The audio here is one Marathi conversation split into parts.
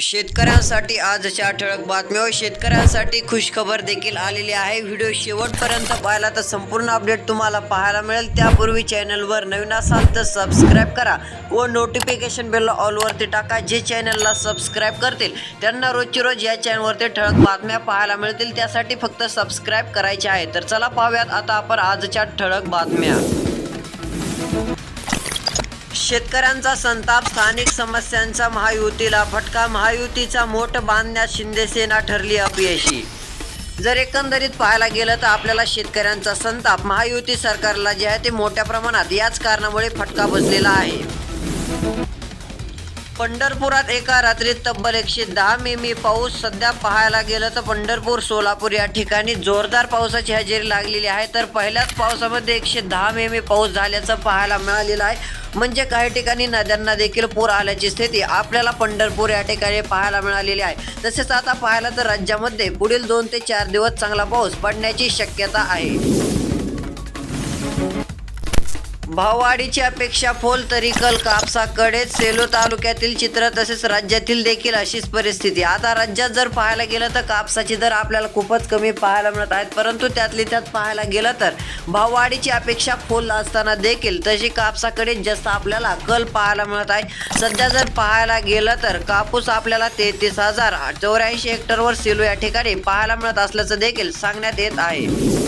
शेतकऱ्यांसाठी आजच्या ठळक बातम्या व शेतकऱ्यांसाठी खुशखबर देखील आलेली आहे. व्हिडिओ शेवटपर्यंत पाहिला तर संपूर्ण अपडेट तुम्हाला पाहायला मिळेल. त्यापूर्वी चॅनलवर नवीन असाल तर सबस्क्राईब करा व नोटिफिकेशन बेल ऑलवरती टाका जे चॅनलला सबस्क्राईब करतील. त्यांना रोजची रोज या चॅनलवरती ठळक बातम्या पाहायला मिळतील. त्यासाठी फक्त सबस्क्राईब करायचे आहे. तर चला पाहूयात. आता आपण आजच्या ठळक बातम्या. शेतकऱ्यांचा संताप स्थानिक समस्यांचा महायुतीला फटका महायुतीचा मोठ बांधण्यात शिंदेसेना ठरली अपयशी. जर एकंदरीत पाहायला गेलं तर आपल्याला शेतकऱ्यांचा संताप महायुती सरकारला जे आहे ते मोठ्या प्रमाणात याच कारणामुळे फटका बसलेला आहे. पंढरपुरात एका रात्रीत तब्बल एकशे दहा मिमी पाऊस सध्या पाहायला गेलं तर पंढरपूर सोलापूर या ठिकाणी जोरदार पावसाची हजेरी लागलेली आहे. तर पहिल्याच पावसामध्ये एकशे दहा मिमी पाऊस झाल्याचं पाहायला मिळालेलं आहे. म्हणजे काही ठिकाणी नद्यांना देखील पूर आल्याची स्थिती आपल्याला पंढरपूर या ठिकाणी पाहायला मिळालेली आहे. तसेच आता पाहायला तर राज्यामध्ये पुढील दोन ते चार दिवस चांगला पाऊस पडण्याची शक्यता आहे. भाववाढीची अपेक्षा फोल तरी कल कापसाकडेच सेलो तालुक्यातील चित्र तसेच राज्यातील देखील अशीच परिस्थिती. आता राज्यात जर पाहायला गेलं तर कापसाचे दर आपल्याला खूपच कमी पाहायला मिळत आहेत. परंतु त्यातली त्यात पाहायला गेलं तर भाववाढीची अपेक्षा फोल असताना देखील तशी कापसाकडे जास्त आपल्याला कल पाहायला मिळत आहे. सध्या जर पाहायला गेलं तर कापूस आपल्याला तेहतीस हजार चौऱ्याऐंशी हेक्टरवर सेलो या ठिकाणी पाहायला मिळत असल्याचं देखील सांगण्यात येत आहे.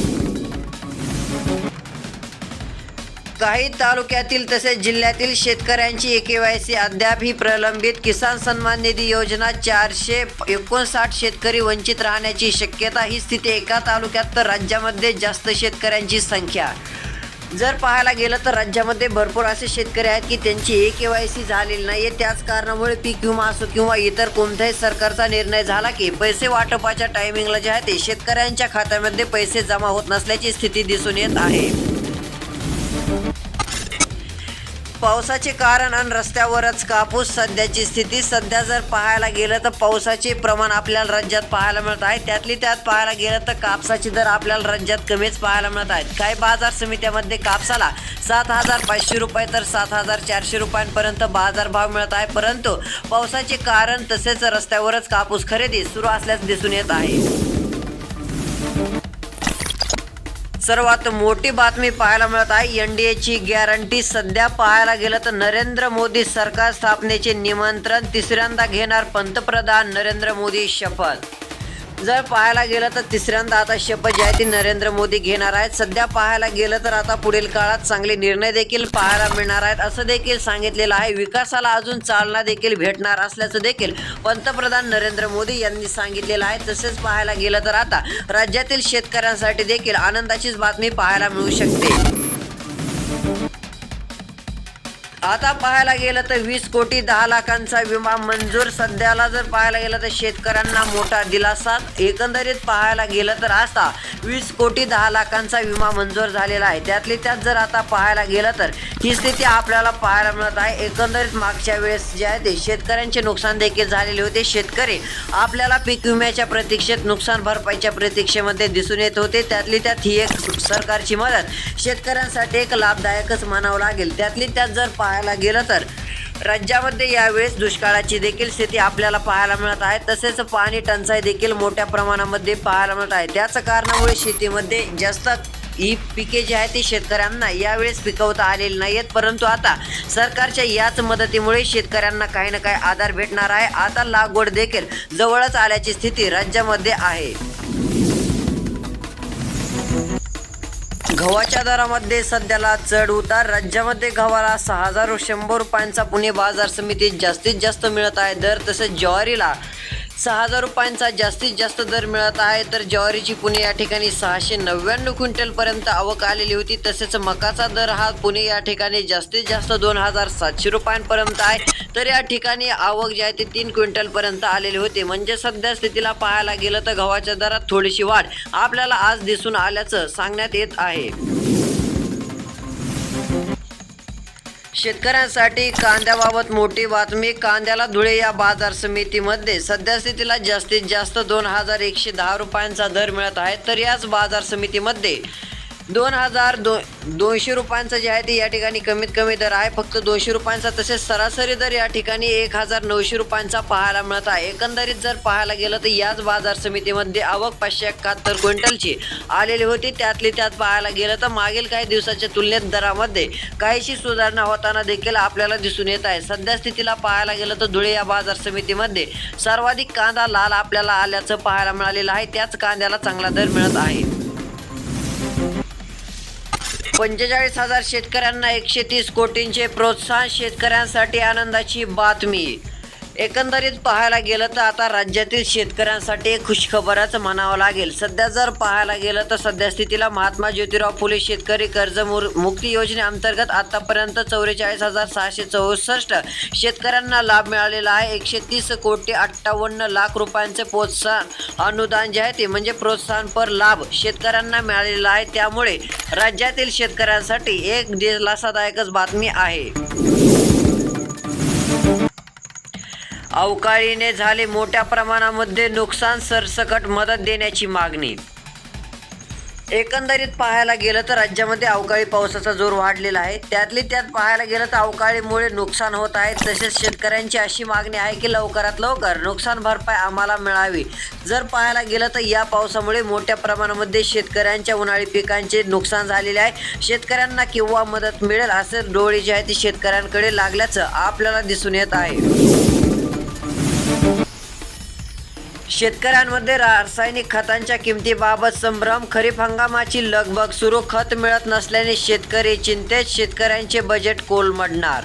काही तालुक्यातील तसेच जिल्ह्यातील शेतकऱ्यांची केवायसी अद्याप ही प्रलंबित. किसान सन्मान निधी योजना चारशे एकोणसाठ शेतकरी वंचित राहण्याची शक्यता. ही स्थिती एका तालुक्यात तर राज्यामध्ये जास्त शेतकऱ्यांची संख्या. जर पाहायला गेलं तर राज्यामध्ये भरपूर असे शेतकरी आहेत की त्यांची ए के वाय सी झालेली नाही आहे त्याच कारणामुळे पीक विमा असो किंवा इतर कोणत्याही सरकारचा निर्णय झाला की पैसे वाटपाच्या टायमिंगला जे आहे ते शेतकऱ्यांच्या खात्यामध्ये पैसे जमा होत नसल्याची स्थिती दिसून येत आहे. पावसाचे कारण आणि रस्त्यावरच कापूस सध्याची स्थिती. सध्या जर पाहायला गेलं तर पावसाचे प्रमाण आपल्याला राज्यात पाहायला मिळत आहे. त्यातली त्यात पाहायला गेलं तर कापसाचे दर आपल्याला राज्यात कमीच पाहायला मिळत आहेत. काही बाजार समित्यामध्ये कापसाला सात हजार पाचशे रुपये तर सात हजार चारशे रुपयांपर्यंत बाजारभाव मिळत आहे. परंतु पावसाचे कारण तसेच रस्त्यावरच कापूस खरेदी सुरू असल्यास दिसून येत आहे. सर्वात मोठी बातमी पाहायला मिळत आहे. एन डी एची गॅरंटी सध्या पाहायला गेलं तर नरेंद्र मोदी सरकार स्थापनेचे निमंत्रण तिसऱ्यांदा घेणार पंतप्रधान नरेंद्र मोदी शपथ. जर पाहायला गेलं तर तिसऱ्यांदा आता शपथ जी आहे ती नरेंद्र मोदी घेणार आहेत. सध्या पाहायला गेलं तर आता पुढील काळात चांगले निर्णय देखील पाहायला मिळणार आहेत. असं देखील सांगितलेलं आहे. विकासाला अजून चालना देखील भेटणार असल्याचं देखील पंतप्रधान नरेंद्र मोदी यांनी सांगितलेलं आहे. तसेच पाहायला गेलं तर आता राज्यातील शेतकऱ्यांसाठी देखील आनंदाचीच बातमी पाहायला मिळू शकते. आता पाहायला गेलं तर वीस कोटी दहा लाखांचा विमा मंजूर. सध्याला जर पाहायला गेलं तर शेतकऱ्यांना मोठा दिलासा. एकंदरीत पाहायला गेलं तर आता वीस कोटी दहा लाखांचा विमा मंजूर झालेला आहे. त्यातली त्यात जर आता पाहायला गेलं तर ही स्थिती आपल्याला पाहायला मिळत आहे. एकंदरीत मागच्या वेळेस जे आहे ते शेतकऱ्यांचे नुकसान देखील झालेले होते. शेतकरी आपल्याला पीक विम्याच्या प्रतीक्षेत नुकसान भरपाईच्या प्रतीक्षेमध्ये दिसून येत होते. त्यातली त्यात ही एक सरकारची मदत शेतकऱ्यांसाठी एक लाभदायकच म्हणावं लागेल. त्यातली त्यात जर पाहायला गेलं तर राज्यामध्ये यावेळेस दुष्काळाची देखील स्थिती आपल्याला पाहायला मिळत आहे. तसेच पाणी टंचाई देखील मोठ्या प्रमाणामध्ये पाहायला मिळत आहे. त्याच कारणामुळे शेतीमध्ये जास्त ही पिके जी आहेत ती शेतकऱ्यांना यावेळेस पिकवता आलेली नाही आहेत परंतु आता सरकारच्या याच मदतीमुळे शेतकऱ्यांना काही ना काही आधार भेटणार आहे. आता लागवड देखील जवळच आल्याची स्थिती राज्यामध्ये आहे. गव्हाच्या दरामध्ये सध्याला चढ उतार. राज्यामध्ये गव्हाला सहा हजार शंभर रुपयांचा पुणे बाजार समितीत जास्तीत जास्त मिळत आहे. दर तसेच ज्वारीला सहा हजार रुपयांचा जास्तीत जास्त दर मिळत आहे. तर ज्वारीची पुणे या ठिकाणी सहाशे नव्याण्णव क्विंटलपर्यंत आवक आलेली होती. तसेच मकाचा दर हा पुणे या ठिकाणी जास्तीत जास्त दोन हजार सातशे रुपयांपर्यंत आहे. तर या ठिकाणी आवक जी आहे ती तीन क्विंटलपर्यंत आलेली होती. म्हणजे सध्या स्थितीला पाहायला गेलं तर गव्हाच्या दरात थोडीशी वाढ आपल्याला आज दिसून आल्याचं सांगण्यात येत आहे. शेतकऱ्यांसाठी कांद्याबाबत मोठी बातमी. कांद्याला धुळे या बाजार समितीमध्ये सध्या स्थितीला जास्तीत जास्त दोन हजार एकशे दहा रुपयांचा दर मिळत आहे. तर याच बाजार समितीमध्ये दोन हजार दो दोनशे रुपयांचं जे आहे ते या ठिकाणी कमीत कमी दर आहे. फक्त दोनशे रुपयांचा तसेच सरासरी दर या ठिकाणी एक हजार नऊशे रुपयांचा पाहायला मिळत आहे. एकंदरीत जर पाहायला गेलं तर याच बाजार समितीमध्ये आवक पाचशे एकाहत्तर क्विंटलची आलेली होती. त्यातली त्यात पाहायला गेलं तर मागील काही दिवसाच्या तुलनेत दरामध्ये काहीशी सुधारणा होताना देखील आपल्याला दिसून येत आहे. सध्या स्थितीला पाहायला गेलं तर धुळे या बाजार समितीमध्ये सर्वाधिक कांदा लाल आपल्याला आल्याचं पाहायला मिळालेलं आहे. त्याच कांद्याला चांगला दर मिळत आहे. पंचेचाळीस हजार शेतकऱ्यांना एकशे तीस कोटींचे प्रोत्साहन शेतकऱ्यांसाठी आनंदाची बातमी. एकंदरीत पाहायला गेलं तर आता राज्यातील शेतकऱ्यांसाठी एक खुशखबरच म्हणावं लागेल. सध्या जर पाहायला गेलं तर सध्या स्थितीला महात्मा ज्योतिराव फुले शेतकरी कर्ज मुक्ती योजनेअंतर्गत आतापर्यंत चौवेचाळीस हजार सहाशे चौसष्ट शेतकऱ्यांना लाभ मिळालेला आहे. एकशे तीस कोटी अठ्ठावन्न लाख रुपयांचे प्रोत्साहन अनुदान जे आहे ते म्हणजे प्रोत्साहनपर लाभ शेतकऱ्यांना मिळालेला आहे. त्यामुळे राज्यातील शेतकऱ्यांसाठी एक दिलासादायकच बातमी आहे. अवकाळीने झाले मोठ्या प्रमाणामध्ये नुकसान सरसकट मदत देण्याची मागणी. एकंदरीत पाहायला गेलं तर राज्यामध्ये अवकाळी पावसाचा जोर वाढलेला आहे. त्यातली त्यात पाहायला गेलं तर अवकाळीमुळे नुकसान होत आहे. तसेच शेतकऱ्यांची अशी मागणी आहे की लवकरात लवकर नुकसान भरपाई आम्हाला मिळावी. जर पाहायला गेलं तर या पावसामुळे मोठ्या प्रमाणामध्ये शेतकऱ्यांच्या उन्हाळी पिकांचे नुकसान झालेले आहे. शेतकऱ्यांना किंवा मदत मिळेल असे डोळे जे आहे ते शेतकऱ्यांकडे लागल्याचं आपल्याला दिसून येत आहे. शेतकऱ्यांमध्ये रासायनिक खतांच्या किमतीबाबत संभ्रम खरीप हंगामाची लगबग सुरू खत मिळत नसल्याने शेतकरी चिंतेत शेतकऱ्यांचे बजेट कोलमडणार.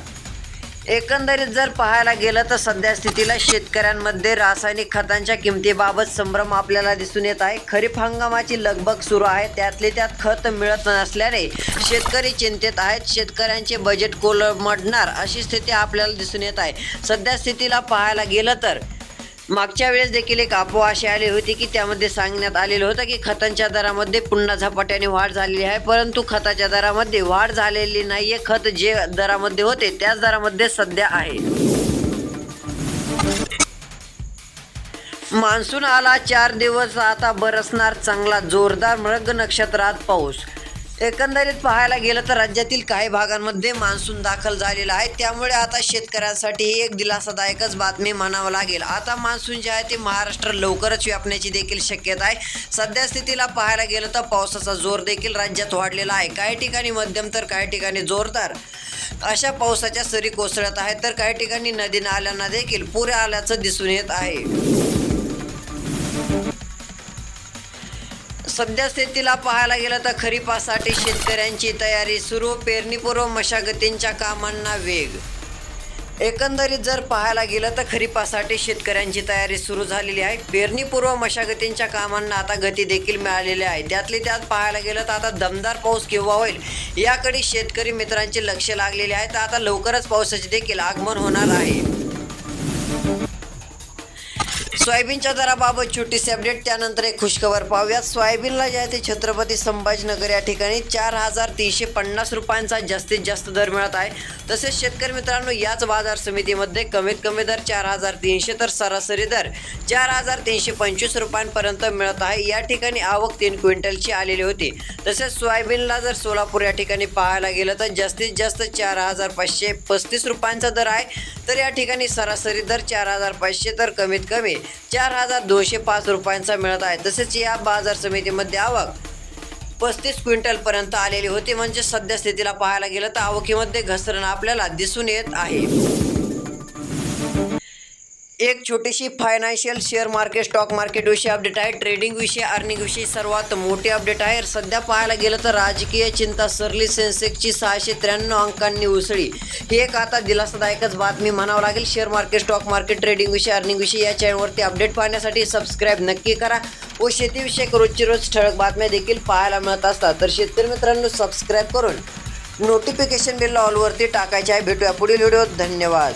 एकंदरीत जर पाहायला गेलं तर सध्या स्थितीला शेतकऱ्यांमध्ये रासायनिक खतांच्या किमतीबाबत संभ्रम आपल्याला दिसून येत आहे. खरीप हंगामाची लगबग सुरू आहे त्यातले त्यात खत मिळत नसल्याने शेतकरी चिंतेत आहेत शेतकऱ्यांचे बजेट कोलमडणार अशी स्थिती आपल्याला दिसून येत आहे. सध्या स्थितीला पाहायला गेलं तर मागच्या वेळेस देखील एक अफवा अशी आली होती की त्यामध्ये सांगण्यात आलेलं होतं की खतांच्या दरामध्ये पुन्हा झपाट्याने वाढ झालेली आहे परंतु खताच्या दरामध्ये वाढ झालेली नाहीये. खत जे दरामध्ये होते त्याच दरामध्ये सध्या आहे. मान्सून आला चार दिवस आता बरसणार चांगला जोरदार मृग नक्षत्रात पाऊस. एकंदरीत पाहायला गेलं तर राज्यातील काही भागांमध्ये मान्सून दाखल झालेला आहे. त्यामुळे आता शेतकऱ्यांसाठी एक दिलासादायकच बातमी म्हणावं लागेल. आता मान्सून जे आहे ते महाराष्ट्र लवकरच व्यापण्याची देखील शक्यता आहे. सध्या स्थितीला पाहायला गेलं तर पावसाचा जोर देखील राज्यात वाढलेला आहे. काही ठिकाणी मध्यम तर काही ठिकाणी जोरदार. अशा पावसाच्या सरी कोसळत आहेत. तर काही ठिकाणी नदी नाल्यांना देखील पुरे आल्याचं दिसून येत आहे. सध्या स्थितीला पाहायला गेलं तर खरीपासाठी शेतकऱ्यांची तयारी सुरू. पेरणीपूर्व मशागतींच्या कामांना वेग. एकंदरीत जर पाहायला गेलं तर खरीपासाठी शेतकऱ्यांची तयारी सुरू झालेली आहे. पेरणीपूर्व मशागतींच्या कामांना आता गती देखील मिळालेली आहे. त्यातली त्यात पाहायला गेलं तर आता दमदार पाऊस केव्हा होईल याकडे शेतकरी मित्रांचे लक्ष लागलेले आहे. तर आता लवकरच पावसाचे देखील आगमन होणार आहे. सोयाबीनच्या दराबाबत छोटीशी अपडेट त्यानंतर एक खुशखबर पाहूयात. सोयाबीनला जे आहे ते छत्रपती संभाजीनगर या ठिकाणी चार हजार तीनशे पन्नास रुपयांचा जास्तीत जास्त दर मिळत आहे. तसेच शेतकरी मित्रांनो याच बाजार समितीमध्ये कमीत कमी दर चार हजार तीनशे तर सरासरी दर चार हजार तीनशे पंचवीस रुपयांपर्यंत मिळत आहे. या ठिकाणी आवक तीन क्विंटलची आलेली होती. तसेच सोयाबीनला जर सोलापूर या ठिकाणी पाहायला गेलं तर जास्तीत जास्त चार हजार पाचशे पस्तीस रुपयांचा दर आहे. तर या ठिकाणी सरासरी दर चार हजार पाचशे तर कमीत कमी चार हजार दोनशे पाच रुपयांचा मिळत आहे. तसेच या बाजार समितीमध्ये आवक पस्तीस क्विंटलपर्यंत आलेली होती. म्हणजे सध्या स्थितीला पाहायला गेलं तर आवकीमध्ये घसरण आपल्याला दिसून येत आहे. एक छोटीशी financial share market stock market विषयी अपडेट आहे. ट्रेडिंग विषयी अर्निंग विषयी सर्वात मोठी अपडेट आहे. सध्या पाहायला गेलं तर राजकीय चिंता सरली सेन्सेक्सची सहाशे त्र्याण्णव अंकांनी उसळी. ही एक आता दिलासादायकच बातमी म्हणावं लागेल. Share market stock market trading विषयी अर्निंग विषयी या चॅनलवरती अपडेट पाहण्यासाठी सबस्क्राईब नक्की करा. व शेतीविषयक रोजची रोज ठळक बातम्या देखील पाहायला मिळत असतात. तर शेतकरी मित्रांनो सबस्क्राईब करून नोटिफिकेशन बिल ऑलवरती टाकायचे आहे. भेटूया पुढील व्हिडिओ धन्यवाद.